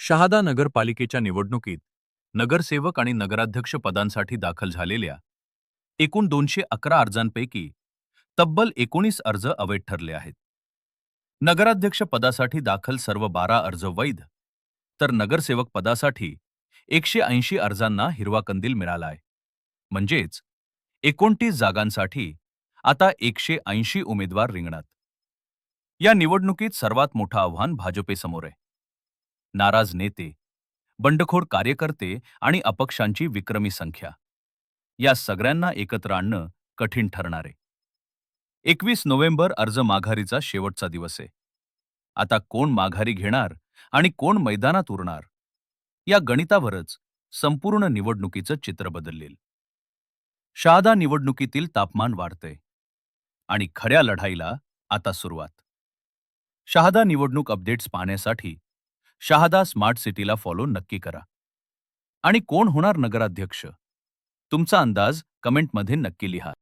शहादा नगरपालिकेच्या निवडणुकीत नगरसेवक आणि नगराध्यक्ष पदांसाठी दाखल झालेल्या एकूण दोनशे अकरा अर्जांपैकी तब्बल एकोणीस अर्ज अवैध ठरले आहेत. नगराध्यक्ष पदासाठी दाखल सर्व बारा अर्ज वैध तर नगरसेवक पदासाठी एकशे ऐंशी अर्जांना हिरवा कंदील मिळालाय. म्हणजेच एकोणतीस जागांसाठी आता एकशे ऐंशी उमेदवार रिंगणात. या निवडणुकीत सर्वात मोठं आव्हान भाजपेसमोर आहे. नाराज नेते बंडखोर कार्यकर्ते आणि अपक्षांची विक्रमी संख्या. या सगळ्यांना एकत्र आणणं कठीण ठरणार. आहे एकवीस नोव्हेंबर अर्ज माघारीचा शेवटचा दिवस आहे. आता कोण माघारी घेणार आणि कोण मैदानात उरणार? या गणितावरच संपूर्ण निवडणुकीचं चित्र बदललेल शहादा निवडणुकीतील तापमान वाढतंय आणि खऱ्या लढाईला आता सुरुवात. शहादा निवडणूक अपडेट्स पाहण्यासाठी शहादा स्मार्ट सिटीला फॉलो नक्की करा. आणि कोण होणार नगराध्यक्ष? तुमचा अंदाज कमेंटमध्ये नक्की लिहा.